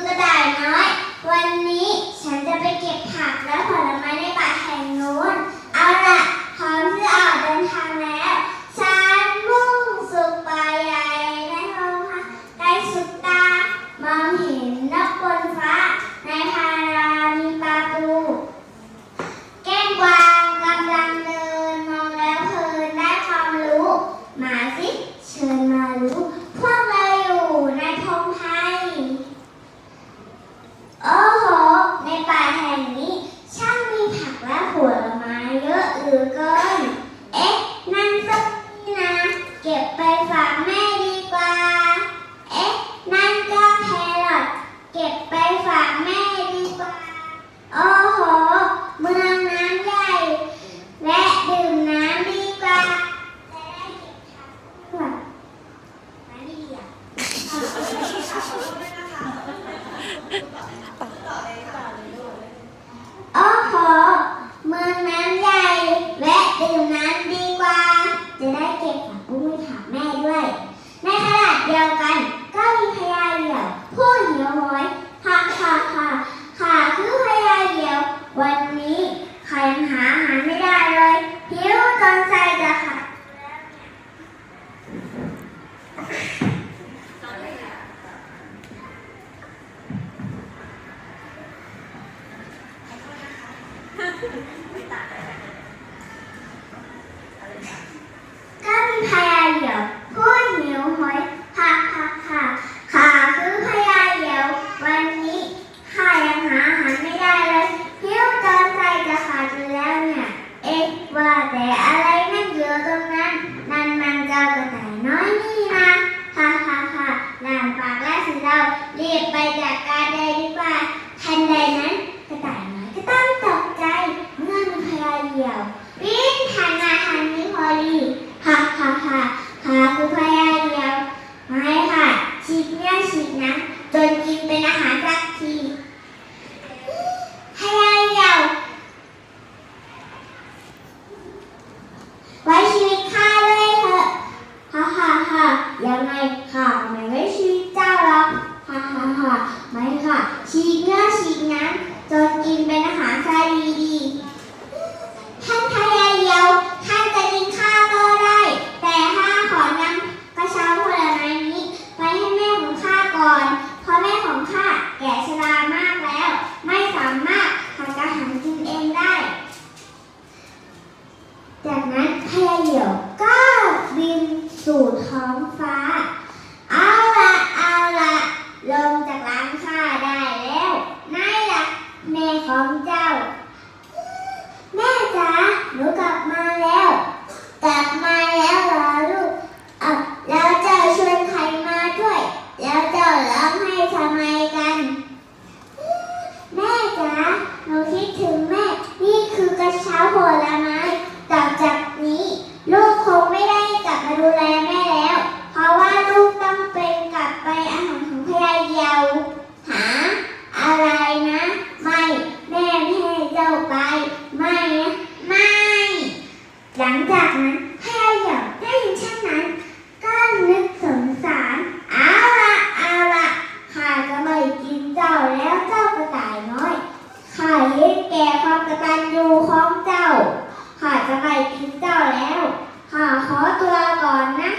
Tôn Gia Đài nói, Quanh 哥哥 ก้นพยาเหยี่ยวพูดเหนียวหอยผักผักขาขาคือพยาเหยี่ยววันนี้ข้ายังหาหาไม่ได้เลยหิวจใจจะขาดอยู่แล้วเนี่ย เอ๊ะว่าแต่อะไรนั่นอยู่ตรงนั้น นั่นมันจ้กระต่น้อยนี่นะฮ่าฮ่าฮ่าหลานปากและสีเรารีบไปจัดการ ดีๆ ท่านพญาเยียวท่านจะกินข้าวก็ได้ แต่ข้าขอนำกระเช้าผลไม้นี้ไปให้แม่ของข้าก่อน เพราะแม่ของข้าแก่ชรามากแล้ว ไม่สามารถหาอาหารกินเองได้ จากนั้นพญาเยียวก็บินสู่ท้องฟ้า เอาละเอาละลงจากร้านข้าได้แล้วนายล่ะแม่ของเจ้า แม่จ๋าหนูกลับมาแล้ว กลับมาแล้วเหรอลูกอะแล้วเจ้าชวนใครมาด้วย แล้วเจ้าร้องให้ทำไมกัน แม่จ๋าหนูคิดถึงแม่ นี่คือกระเช้าผลไม้ต่อจากนี้ ลูกคงไม่ได้กลับมาดูแลแม่แล้ว เพราะว่าลูกต้องเป็นกลับไปอาหารของพยาเยาวหา อะไรนะ ไม่ แม่ไม่ให้เจ้าไป ไม่นะไม่ ห ลังจากนั้นพยายากได้ยินเช่นนั้น ก็นึกสงสารเอาละเอาละข้าจะไม่กินเจ้าแล้วเจ้ากระต่ายน้อยข้าเห็นแก่ความกตัญญูของเจ้าข้าจะไม่กินเจ้าแล้วข้าขอตัวก่อนนะ